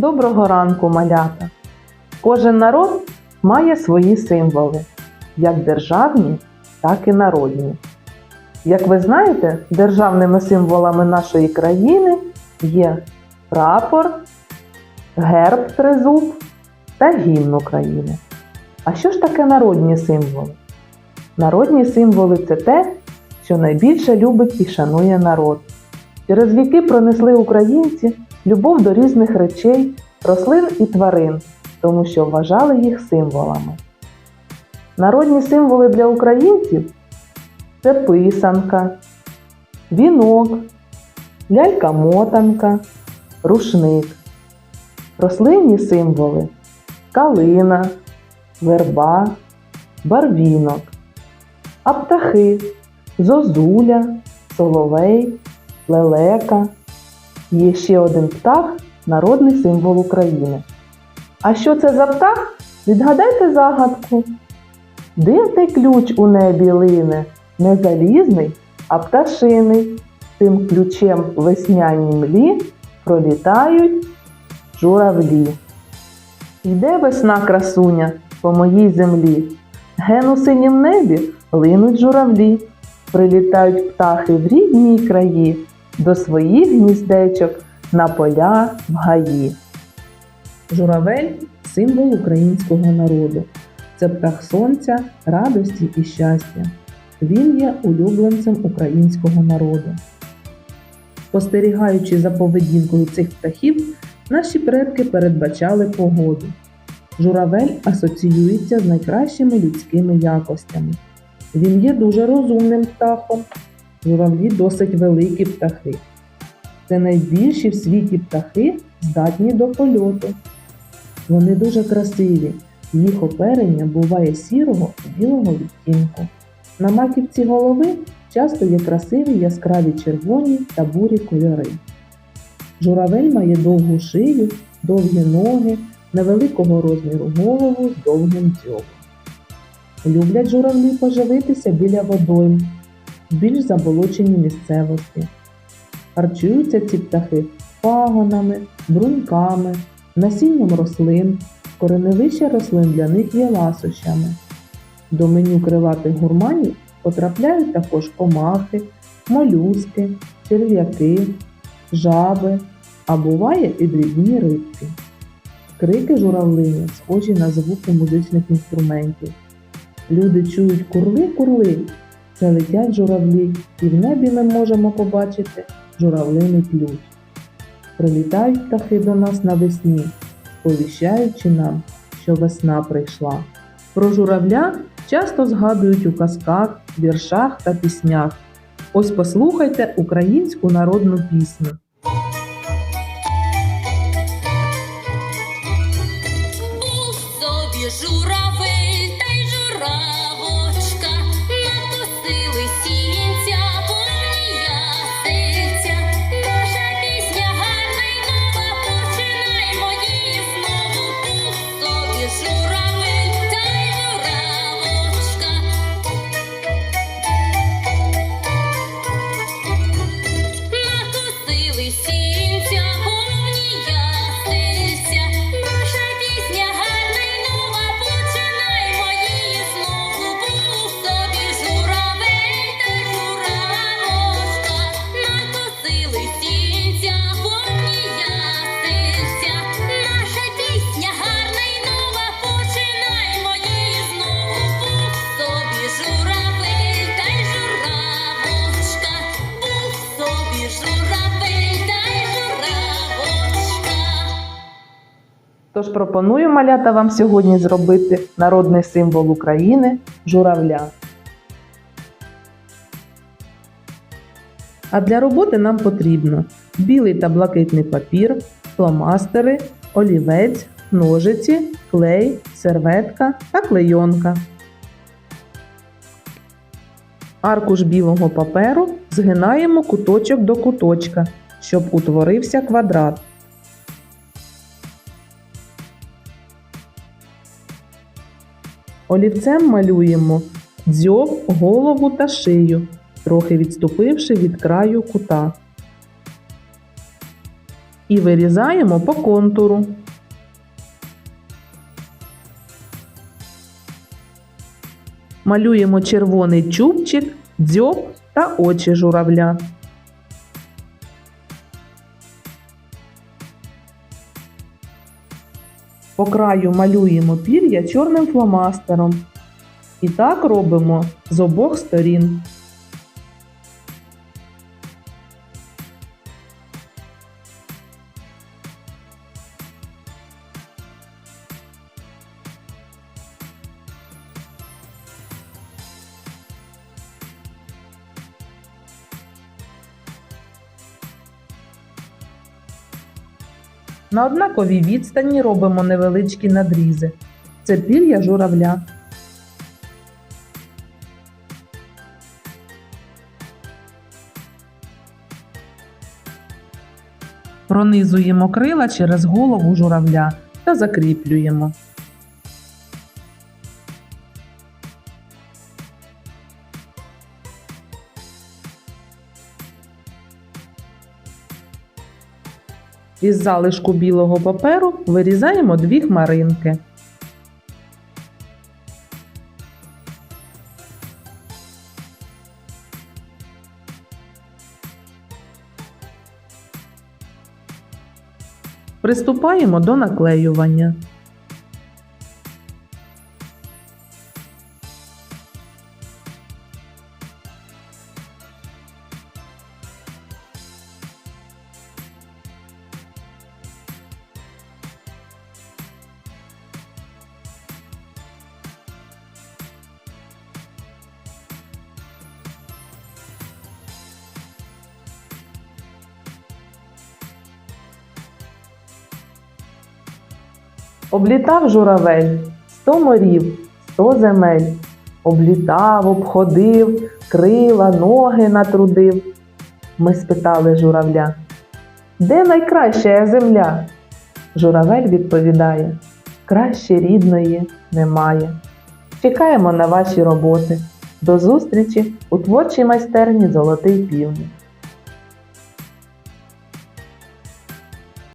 Доброго ранку, малята! Кожен народ має свої символи, як державні, так і народні. Як ви знаєте, державними символами нашої країни є прапор, герб тризуб та гімн України. А що ж таке народні символи? Народні символи це те, що найбільше любить і шанує народ. Через віки пронесли українці любов до різних речей, рослин і тварин, тому що вважали їх символами. Народні символи для українців це писанка, вінок, лялька-мотанка, рушник. Рослинні символи калина, верба, барвінок, а птахи зозуля, соловей, лелека. Є ще один птах народний символ України. А що це за птах? Відгадайте загадку. Де той ключ у небі лине? Не залізний, а пташиний. Тим ключем весняні млі пролітають журавлі. Йде весна красуня по моїй землі. Ген у синім небі линуть журавлі. Прилітають птахи в рідній краї до своїх гніздечок на поля в гаї. Журавель символ українського народу. Це птах сонця, радості і щастя. Він є улюбленцем українського народу. Спостерігаючи за поведінкою цих птахів, наші предки передбачали погоду. Журавель асоціюється з найкращими людськими якостями. Він є дуже розумним птахом. Журавлі досить великі птахи. Це найбільші в світі птахи, здатні до польоту. Вони дуже красиві. Їх оперення буває сірого білого відтінку. На маківці голови часто є красиві яскраві червоні та бурі кольори. Журавель має довгу шию, довгі ноги, невеликого розміру голову з довгим дзьобом. Люблять журавлі поживитися біля водойм, більш заболочені місцевості. Харчуються ці птахи пагонами, бруньками, насінням рослин, кореневище рослин для них є ласощами. До меню крилатих гурманів потрапляють також комахи, молюски, черв'яки, жаби, а буває і дрібні рибки. Крики журавлині схожі на звуки музичних інструментів. Люди чують курли-курли, це летять журавлі, і в небі ми можемо побачити журавлиний ключ. Прилітають птахи до нас навесні, сповіщаючи нам, що весна прийшла. Про журавля часто згадують у казках, віршах та піснях. Ось послухайте українську народну пісню. Тож пропоную малята вам сьогодні зробити народний символ України журавля. А для роботи нам потрібно білий та блакитний папір, фломастери, олівець, ножиці, клей, серветка та клейонка. Аркуш білого паперу згинаємо куточок до куточка, щоб утворився квадрат. Олівцем малюємо дзьоб, голову та шию, трохи відступивши від краю кута. і вирізаємо по контуру. Малюємо червоний чубчик, дзьоб та очі журавля. По краю малюємо пір'я чорним фломастером. І так робимо з обох сторін. На однаковій відстані робимо невеличкі надрізи. Це пір'я журавля. Пронизуємо крила через голову журавля та закріплюємо. Із залишку білого паперу вирізаємо дві хмаринки. Приступаємо до наклеювання. Облітав журавель сто морів, сто земель. Облітав, обходив, крила, ноги натрудив. Ми спитали журавля, де найкраща земля? Журавель відповідає, краще рідної немає. Чекаємо на ваші роботи. До зустрічі у творчій майстерні Золотий півник.